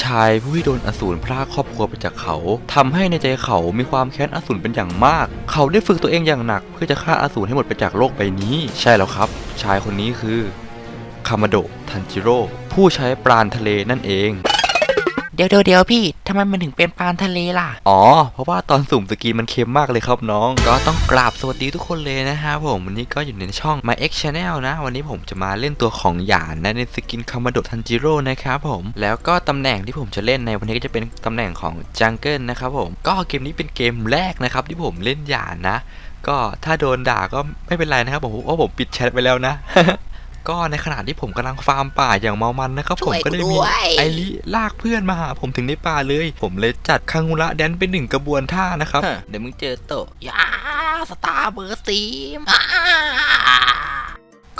ชายผู้ที่โดนอสูรพรากครอบครัวไปจากเขาทำให้ในใจเขามีความแค้นอสูรเป็นอย่างมาก เขาได้ฝึกตัวเองอย่างหนัก เพื่อจะฆ่าอสูรให้หมดไปจากโลกใบนี้ ใช่แล้วครับ ชายคนนี้คือคามาโดะทันจิโร่ผู้ใช้ปราณทะเลนั่นเอง เดี๋ยวเดี๋ยวเดี๋ยวพี่ทำไมมันถึงเป็นปลาทะเลล่ะ อ๋อ เพราะว่าตอนสุ่มสกรีนมันเค็มมากเลยครับน้อง ก็ต้องกราบสวัสดีทุกคนเลยนะฮะผมวันนี้ก็อยู่ในช่อง My X Channel นะ วันนี้ผมจะมาเล่นตัวของหยานนะในสกินคามาโดทันจิโร่นะครับผม แล้วก็ตำแหน่งที่ผมจะเล่นในวันนี้ก็จะเป็นตำแหน่งของจังเกิลนะครับผม ก็เกมนี้เป็นเกมแรกนะครับที่ผมเล่นหยานนะ ก็ถ้าโดนด่าก็ไม่เป็นไรนะครับผมเพราะผมปิดแชทไปแล้วนะ ก็ในขณะที่ผมกำลังฟาร์มป่าอย่างเมามันนะครับช่ผมวยก็ได้กูมีด้วยไอริลากเพื่อนมาหาผมถึงในป่าเลย ผมเลยจัดคังุระแดนเป็นหนึ่งกระบวนท่านะครับ เดี๋ยวมึงเจอโตะยาสตาร์เบอร์ซีมอ่า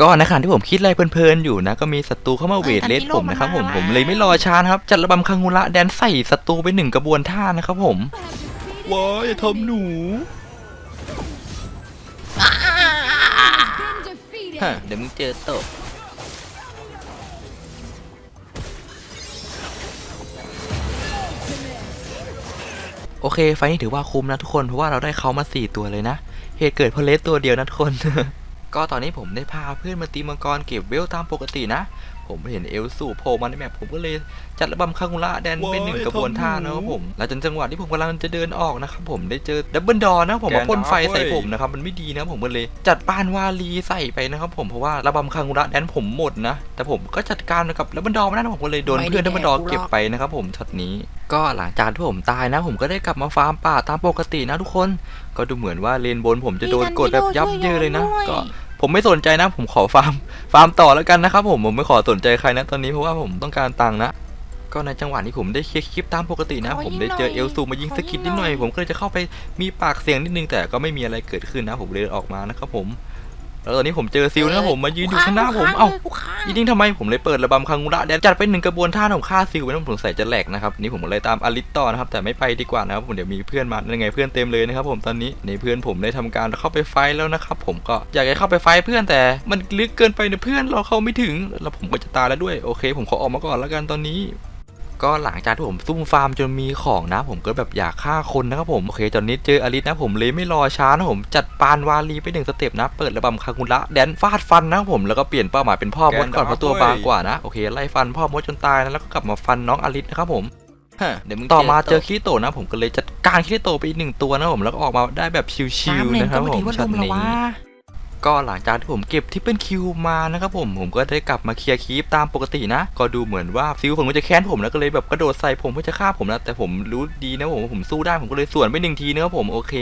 ก็ในขณะที่ผมคิดอะไรเพลินๆอยู่นะ ก็มีศัตรูเข้ามาเวทเลสผมนะครับผมผมเลยไม่รอช้านะครับ จัดระบำคังุระแดนใส่ศัตรูไปหนึ่งกระบวนท่านะครับผมว้ายอย่าทำหนู ฮะเดี๋ยวมึงเจอโตะโอเค ไฟล์นี้ถือว่าคุ้มนะทุกคน เพราะว่าเราได้เขามา 4 ตัวเลยนะ เหตุเกิดเพราะเลสตัวเดียวนะทุกคน ก็ตอนนี้ผมได้พาเพื่อนมาตีมังกรเก็บเวลตามปกตินะ ผมเห็นเอลสูโผล่มาในแมปผมก็เลยจัดระบำคา ngu ระแดนเป็นหนึ่งกระบวนท่านะครับผมแล้วจนจังหวะที่ผมกำลังจะเดินออกนะครับผมได้เจอดับเบิลดอนะผมมาพ่นไฟใส่ผมนะครับมันไม่ดีนะผมก็เลยจัดปานวาลีใส่ไปนะครับผมเพราะว่าระบำคา ngu ระแดนผมหมดนะ แต่ผมก็จัดการกับดับเบิลดอมาได้นะผมก็เลยโดนเพื่อนดับเบิลดอเก็บไปนะครับผมช็อตนี้ก็หลังจากที่ผมตายนะ ผมก็ได้กลับมาฟาร์มป่าตามปกตินะทุกคน ก็ดูเหมือนว่าเลนบนผมจะโดนกดแบบยับเยินเลยนะก็ ผมไม่สนใจนะ ผมขอฟาร์ม ฟาร์มต่อแล้วกันนะครับผมผมไม่ขอสนใจใครนะตอนนี้เพราะว่าผมต้องการตังค์นะ ก็ในจังหวะนี้ผมได้เคลียร์คลิปตามปกตินะผมได้เจอเอลซูมายิงสกิดนิดหน่อย ผมก็เลยจะเข้าไปมีปากเสียงนิดนึงแต่ก็ไม่มีอะไรเกิดขึ้นนะ ผมเลยออกมานะครับผม แล้วตอนนี้ผมเจอซิลนะครับผมมายืนอยู่ข้างหน้าผม เอ้ากูค้างยิงทิ้งทำไมผมเลยเปิดระบำคังงูระแดนจัดไปหนึ่งกระบวนท่าของฆ่าซิลไปน้องผมใส่จะแหลกนะครับ นี่ผมเลยตามอลิสต่อนะครับ แต่ไม่ไปดีกว่านะครับผมเดี๋ยวมีเพื่อนมายังไงเพื่อนเต็มเลยนะครับผมตอนนี้ในเพื่อนผมได้ทำการเข้าไปไฟท์แล้วนะครับผมก็อยากจะเข้าไปไฟท์เพื่อนแต่ มันลึกเกินไปนะเพื่อนเราเข้าไม่ถึง แล้วผมก็จะตายแล้วด้วยโอเค ผมขอออกมาก่อนแล้วกันตอนนี้ ก็หลังจากที่ผมซุ่มฟาร์มจนมีของนะ ผมก็แบบอยากฆ่าคนนะครับผมโอเคตอนนี้เจออลิสนะผมเลยไม่รอช้านะผมจัดปานวาลีไปหนึ่งสเต็ปนะ เปิดระบำคากุระแดนฟาดฟันนะครับผมแล้วก็เปลี่ยนเป้าหมายเป็นพ่อมดก่อนเพราะตัวบางกว่านะโอเคไล่ฟันพ่อมดจนตายนะแล้วก็กลับมาฟันน้องอลิสนะครับผมฮะเดี๋ยวมึงต่อมาเจอโตะคิริโตะนะ ผมก็เลยจัดการคิริโตะไปอีกหนึ่งตัวนะผมแล้วก็ออกมาได้แบบชิวน้ำๆหนึ่งนะคก็รับไม่ผถืมอว่าช็ลอตมแล้วนี้วะ ก็หลังจากที่ผมเก็บที่เป็นคิวมานะครับผมผมก็ได้กลับมาเคลียร์คีปตามปกตินะ ก็ดูเหมือนว่าซิลผมก็จะแค้นผมแล้วก็เลยแบบกระโดดใส่ผมเพื่อจะฆ่าผมนะแต่ผมรู้ดีนะผมว่าผมสู้ได้ผมก็เลยสวนไปหนึ่งทีนะครับผมโอเค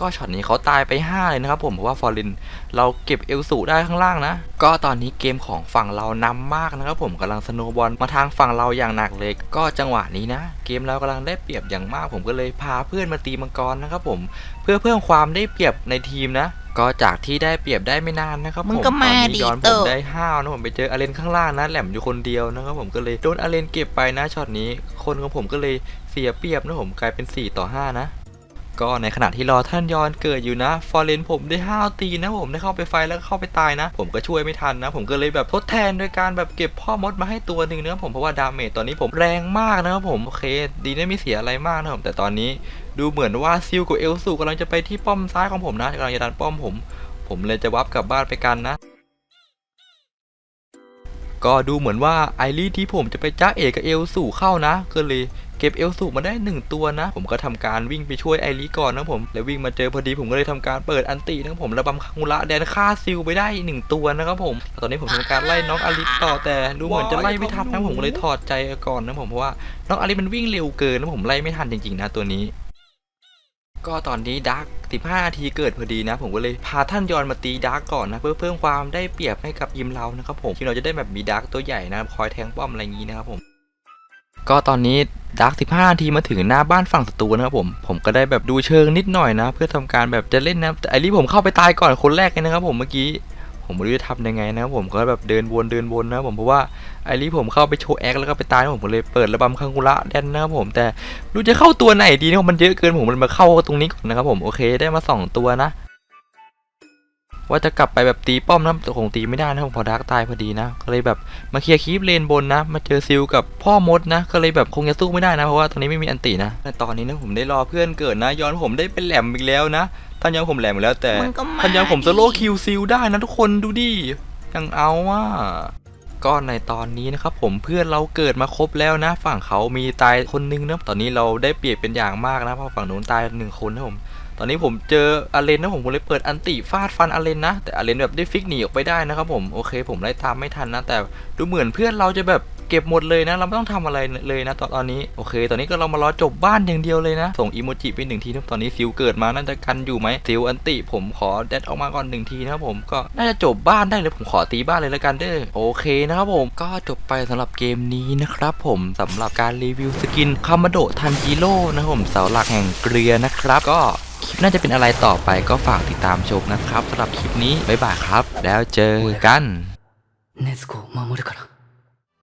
ก็ช็อตนี้เขาตายไป 5 เลยนะครับผมเพราะว่าฟอร์ลินเราเก็บเอลสูได้ข้างล่างนะ ก็ตอนนี้เกมของฝั่งเรานำมากนะครับผมกำลังสโนว์บอลมาทางฝั่งเราอย่างหนักเลย ก็จังหวะนี้นะ เกมเรากำลังได้เปรียบอย่างมาก ผมก็เลยพาเพื่อนมาตีมังกรนะครับผมเพื่อเพิ่มความได้เปรียบในทีมนะก็จากที่ได้เปรียบได้ไม่นานนะครับมึงผก็มาตอนนี้ดิย้อนผโต้มได้ห้าวนะผมไปเจออาเลนข้างล่างนะแหลมอยู่คนเดียวนะครับผมก็เลยโดนอาเลนเก็บไปนะช็อตนี้ คนของผมก็เลยเสียเปรียบนะผมกลายเป็น 4 ต่อ 5 นะ ก็ในขณะที่รอท่านยอนเกิดอยู่นะ ฟอร์เรนผมได้ห้าวตีนะผมได้เข้าไปไฟแล้วเข้าไปตายนะ ผมก็ช่วยไม่ทันนะ ผมก็เลยแบบทดแทนโดยการแบบเก็บพ่อมดมาให้ตัวหนึ่งนะผมเพราะว่าดาเมจตอนนี้ผมแรงมากนะครับผมโอเค ดีนะไม่เสียอะไรมากนะผมแต่ตอนนี้ดูเหมือนว่าซิลกับเอลสูกำลังจะไปที่ป้อมซ้ายของผมนะกำลังจะดันป้อมผม ผมเลยจะวับกลับบ้านไปกันนะ ก็ดูเหมือนว่าไอรีที่ผมจะไปจ้าเอกกับเอลสู่เข้านะก็เลยเก็บเอลสู่มาได้หนึ่งตัวนะ ผมก็ทำการวิ่งไปช่วยไอรีก่อนนะผม แล้ววิ่งมาเจอพอดีผมก็เลยทำการเปิดอันตินะครับผมระบำคังุระแดนฆ่าซิลไปได้หนึ่งตัวนะครับผม ตอนนี้ผมทำการไล่น้องอลิสต่อแต่ดูเหมือนจะไล่ไม่ทันนะผมเลยถอดใจก่อนนะผมเพราะว่าน้องอลิสมันวิ่งเร็วเกินนะผมไล่ไม่ทันจริงๆนะตัวนี้ ก็ตอนนี้ดาร์ก15นาทีเกิดพอดีนะ ผมก็เลยพาท่านยอนมาตีดาร์กก่อนนะ เพื่อเพิ่มความได้เปรียบให้กับยิมเรานะครับผมที่เราจะได้แบบมีดาร์กตัวใหญ่นะคอยแทงป้อมอะไรอย่างนี้นะครับผมก็ตอนนี้ดาร์ก15นาทีมาถึงหน้าบ้านฝั่งศัตรูนะครับผม ผมก็ได้แบบดูเชิงนิดหน่อยนะ เพื่อทำการแบบจะเล่นนะแต่ไอรีผมเข้าไปตายก่อนคนแรกเลยนะครับผมเมื่อกี้ ผมไม่รู้จะทำยังไงนะครับผมก็แบบเดินวนเดินวนนะผมเพราะว่าไอรีผมเข้าไปโชว์แอคแล้วก็ไปตายนะผมเลยเปิดระบำคังกุระแดนนะครับผมแต่รู้จะเข้าตัวไหนดีเนะมันเยอะเกินผมมันมาเข้าตรงนี้ก่อนนะครับผมโอเคได้มาสองตัวนะ ว่าจะกลับไปแบบตีป้อมนะแต่คงตีไม่ได้นะผมพอดาร์กตายพอดีนะก็เลยแบบมาเคลียร์คีปเลนบนนะ มาเจอซิลกับพ่อมดนะ ก็เลยแบบคงจะสู้ไม่ได้นะเพราะว่าตอนนี้ไม่มีอันตินะแต่ตอนนี้นะผมได้รอเพื่อนเกิดนะ ย้อนผมได้เป็นแหลมอีกแล้วนะตอนย้อนผมแหลมอีกแล้วแต่มึงก็มานย้อนผมโซโลคิวซิลได้นะทุกคนดูดิยังเอาอะก็ในตอนนี้นะครับผมเพื่อนเราเกิดมาครบแล้วนะ ฝั่งเขามีตายคนนึงนะตอนนี้เราได้เปรียบเป็นอย่างมากนะเพราะฝั่งนู้นตายหนึ่งคนนะผม ตอนนี้ผมเจออาเลนนะผมเลยเปิดอันติฟาดฟันอาเลนนะ แต่อาเลนแบบได้ฟิกหนีออกไปได้นะครับผมโอเค ผมไล่ตามไม่ทันนะ แต่ดูเหมือนเพื่อนเราจะแบบเก็บหมดเลยนะ เราไม่ต้องทำอะไรเลยนะ ตอนตอนนี้โอเค ตอนนี้ก็เรามารอจบบ้านอย่างเดียวเลยนะ ส่งอีโมจิไปหนึ่งทีนะตอนนี้ซิลเกิดมาน่าจะกันอยู่ไหมซิลอันติผมขอแดดออกมาก่อนหนึ่งทีนะครับผมก็น่าจะจบบ้านได้เลยผมขอตีบ้านเลยแล้วกันเด้อโอเคนะครับผมก็จบไปสำหรับเกมนี้นะครับผมสำหรับการรีวิวสกินคามาโดทันจิโร่นะครับผมเสาหลักแห่งเกลือนะครับก็ น่าจะเป็นอะไรต่อไปก็ฝากติดตามชมนะครับสำหรับคลิปนี้บ๊ายบายครับ แล้วเจอกัน 禰豆子を守るから